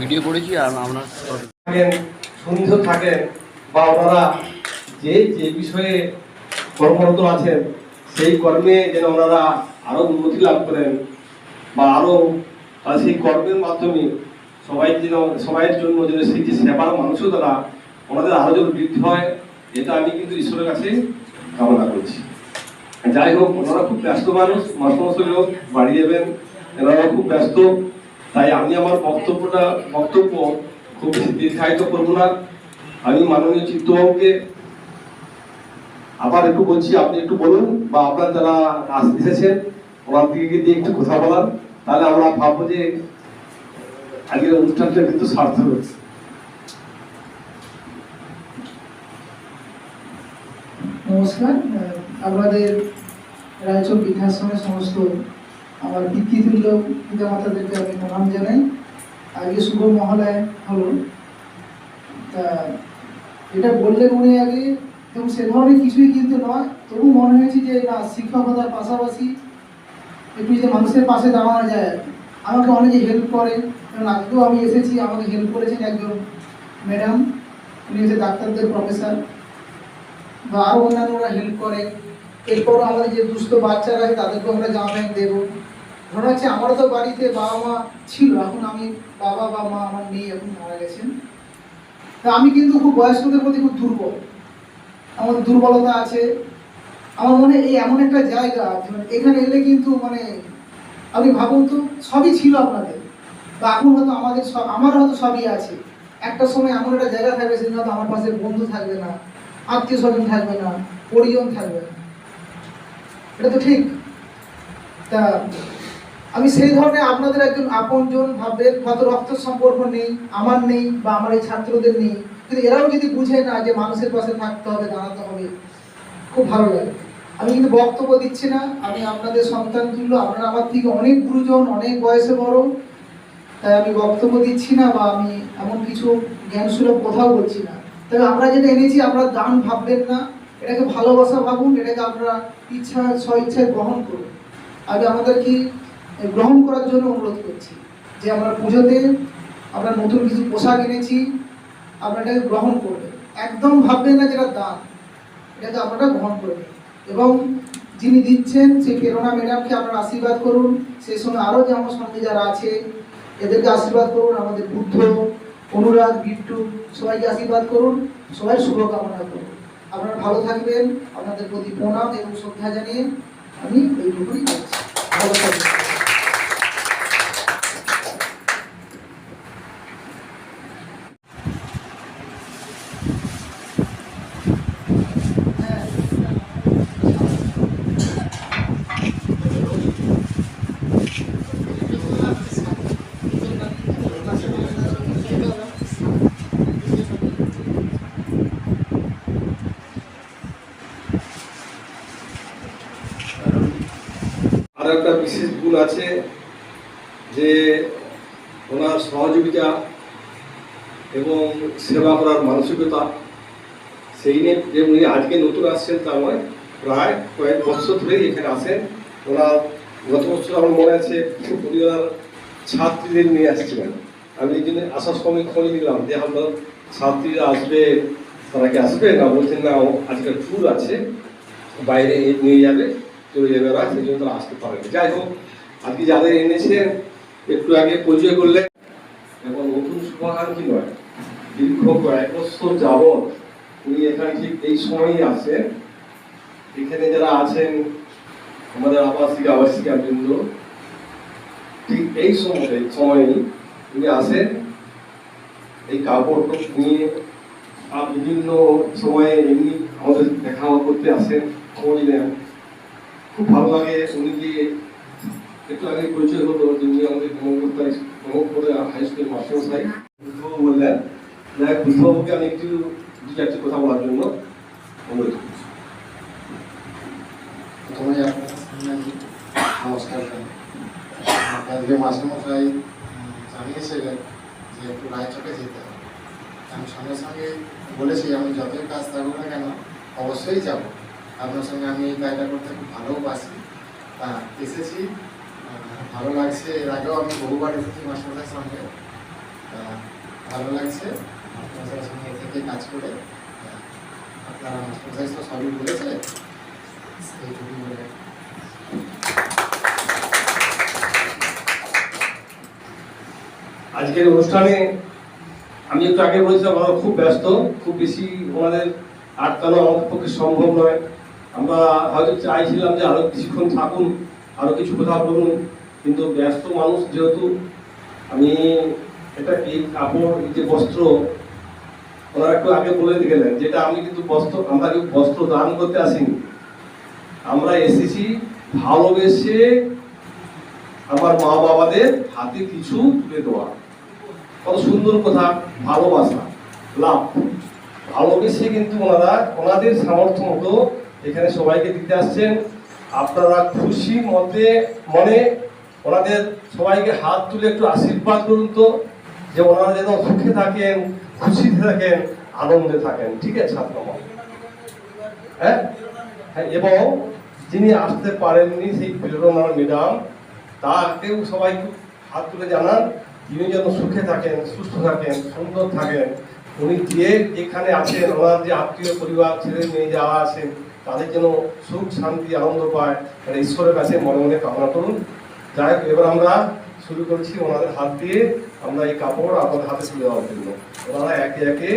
Video করেছি আর আমরা সুন্দর থাকেন, বা ওনারা যে যে বিষয়ে কর্মরত আছেন, সেই কর্মে যেন ওনারা আরও উন্নতি লাভ করেন, বা আরও তারা সেই কর্মের মাধ্যমে সবাই যেন সবাইয়ের জন্য যেন সেই যে সেবার মানুষও তারা ওনাদের আরও যেন বৃদ্ধি হয়, এটা আমি কিন্তু ঈশ্বরের কাছে কামনা করছি। যাই হোক, ওনারা খুব ব্যস্ত মানুষ, মাস মাস লোক বাড়ি যাবেন এনারা খুব ব্যস্ত। তাই আমি আমার বক্তব্যটা, বক্তব্য খুব দীর্ঘায়িত করব না। আমি মাননীয় চিত্তবাবুকে আবার একটু বলছি, আপনি একটু বলুন বা আপনার যারা এসেছেন ওনার দিকে দিয়ে একটু কথা বলার তাহলে আমরা ভাববো যে আজকের অনুষ্ঠানটা কিন্তু সার্থক হচ্ছে নমস্কার আপনাদের রায়চক বৃদ্ধাশ্রমের সমস্ত আমার পিতৃতুল্য পিতামাতাদেরকে আমি প্রণাম জানাই। আজকে শুভ মহালয় হলো। তা, এটা বললেন উনি আগে, এবং সে ধরনের কিছুই কিন্তু নয়। তবু মনে হয়েছে যে, না, শিক্ষকতার পাশাপাশি একটু যে মানুষের পাশে দাঁড়ানো যায় আর কি। আমাকে অনেকে হেল্প করে। কারণ আজকেও আমি এসেছি, আমাকে হেল্প করেছেন একজন ম্যাডাম উনি হচ্ছে ডাক্তারদের প্রফেসর বা আরও অন্যান্যরা হেল্প করে। এরপর আমাদের যে দুস্থ বাচ্চারা আছে, তাদেরকেও আমরা জামা প্যান্ট দেবো। ধরা হচ্ছে, আমারও তো বাড়িতে বাবা মা ছিল। এখন আমি বাবা বা মা আমার নেই, এখন মারা গেছেন। তা আমি কিন্তু খুব বয়স্কদের প্রতি খুব দুর্বল। আমার দুর্বলতা আছে। আমার মনে এই এমন একটা জায়গা মানে এখানে এলে কিন্তু মানে আপনি ভাবুন তো, সবই ছিল আপনাদের। বা এখন হয়তো আমাদের সব আমার হয়তো সবই আছে। একটা সময় এমন একটা জায়গা থাকবে সেখানে হয়তো আমার পাশে বন্ধু থাকবে না আত্মীয় স্বজন থাকবে না, পরিজন থাকবে না। এটা তো ঠিক। তা আমি সেই ধরনের আপনাদের একজন আপনজন ভাববেন হয়তো রক্ত সম্পর্ক নেই, আমার নেই বা আমার এই ছাত্রদের নেই। কিন্তু এরাও যদি বুঝে না যে মানুষের পাশে থাকতে হবে, দাঁড়াতে হবে, খুব ভালো লাগে। আমি কিন্তু বক্তব্য দিচ্ছি না, আমি আপনাদের সন্তান তুল্য, আপনারা আমার থেকে অনেক গুরুজন, অনেক বয়সে বড়। তাই আমি বক্তব্য দিচ্ছি না বা আমি এমন কিছু জ্ঞান সুলভ কোথাও বলছি না। তবে আমরা যেটা এনেছি আপনারা দান ভাববেন না, এটাকে ভালোবাসা ভাবুন, এটাকে আপনারা ইচ্ছা স্ব ইচ্ছায় গ্রহণ করুন। আগে আমাদের কি গ্রহণ করার জন্য অনুরোধ করছি, যে আমরা পুজোতে আমরা নতুন কিছু পোশাক এনেছি, আপনারা এটাকে গ্রহণ করবেন। একদম ভাববেন না যেটা দান, এটাকে আপনারা গ্রহণ করবেন। এবং যিনি দিচ্ছেন, সেই প্রেরণা ম্যাডামকে আপনারা আশীর্বাদ করুন। সেই সঙ্গে আরও যে আমার সঙ্গে যারা আছে, এদেরকে আশীর্বাদ করুন, আমাদের বুদ্ধ, অনুরাগ, বিট্টু, সবাইকে আশীর্বাদ করুন। সবাই শুভকামনা করুন। আপনারা ভালো থাকবেন। আপনাদের প্রতি প্রণাম এবং শ্রদ্ধা জানিয়ে আমি এইটুকুই ভালো থাকবেন। একটা বিশেষ গুণ আছে যে ওনার সহযোগিতা এবং সেবা করার মানসিকতা, সেই নিয়ে যে উনি আজকে নতুন আসছেন তা নয় প্রায় কয়েক বছর ধরেই এখানে আসেন। ওনার গত বছর আমার মনে আছে ওনার ছাত্রীদের নিয়ে আসছিলেন। আমি এই জন্য আসার সময় খোঁজ নিলাম যে আপনার ছাত্রীরা আসবে, তারা কি আসবে না বলছেন না আজকে ট্যুর আছে, বাইরে নিয়ে যাবে। চলে যাবে ওরা, সেই জন্য তারা আসতে পারে যাই হোক, আজকে যাদের এনেছে, একটু আগে পরিচয় করলেন এবং নতুন শুভাকাঙ্ক্ষী নয়, দীর্ঘ কয়েক বছর যাবৎ উনি এখানে ঠিক এই সময়ই আসেন এখানে যারা আছেন, আমাদের আবাসিক, আবাসিকা বৃন্দ ঠিক এই সময় সময়ই উনি আসেন এই কাপড় নিয়ে বিভিন্ন সময়ে এমনি আমাদের দেখা করতে আসেন। খোঁজ নেন খুব ভালো লাগে উনি যে একটু আগে পরিচয় হলো যে উনি আমাদের ব্রহ্মপুত্র ব্রহ্মপুরে হাই স্কুল মাস্টারমশাই বুদ্ধবাবু বললেন যাই হোক, বুদ্ধবাবুকে আমি একটু দু চারটি কথা বলার জন্য অনুরোধ করছি। প্রথমে আপনার নমস্কার মাস্টারমশাই জানিয়েছিলেন যে একটু রায়চকে যেতে হবে। আমি সঙ্গে সঙ্গে বলেছি আমি যতই কাজ থাকব না কেন অবশ্যই যাব। আপনার সঙ্গে আমি এই কাজটা করতে খুব ভালোবাসি তা এসেছি। ভালো লাগছে। এর আগেও আমি বহুবার এসেছি মাস্টারদের সঙ্গে। তা ভালো লাগছে। মাস্টারদের সঙ্গে থেকে কাজ করে। আপনারা মাস্টার তো সবই বলেছে বলে। আজকের অনুষ্ঠানে আমি একটু আগে বলেছিলাম, আমরা খুব ব্যস্ত, খুব বেশি ওনাদের আটকানো আমাদের পক্ষে সম্ভব নয়। আমরা হয়তো চাইছিলাম যে আরও কিছুক্ষণ থাকুন, আরও কিছু কথা বলুন, কিন্তু ব্যস্ত মানুষ যেহেতু, আমি এটা এই কাপড় যে বস্ত্র, ওনারা একটু আগে বলে গেলেন, যেটা আমি কিন্তু বস্ত্র, আমরা কেউ বস্ত্র দান করতে আসিনি। আমরা এসেছি ভালোবেসে আমার মা বাবাদের হাতে কিছু তুলে দেওয়া। কত সুন্দর কথা, ভালোবাসা, লাভ। ভালোবেসে কিন্তু ওনারা, ওনাদের সামর্থ্য মতো এখানে সবাইকে দিতে আসছেন। আপনারা খুশি মতে মনে ওনাদের সবাইকে হাত তুলে একটু আশীর্বাদ করুন তো যে ওনারা যেন সুখে থাকেন খুশিতে থাকেন আনন্দে থাকেন। ঠিক আছে আপনার হ্যাঁ? হ্যাঁ, এবং যিনি আসতে পারেননি সেই প্রেরণা ম্যাডাম তাকেও সবাই হাত তুলে জানান তিনি যেন সুখে থাকেন সুস্থ থাকেন সুন্দর থাকেন। উনি যে এখানে আছেন, ওনার যে আত্মীয় পরিবার ছেলে মেয়ে যাওয়া আছেন, তাদের যেন সুখ, শান্তি, আনন্দ পায় মানে ঈশ্বরের কাছে মনে মনে কামনা করুন। যাই হোক, এবার আমরা শুরু করছি ওনাদের হাত দিয়ে, আমরা এই কাপড় আপনাদের হাতে তুলে দেওয়ার জন্য। ওনারা একে একে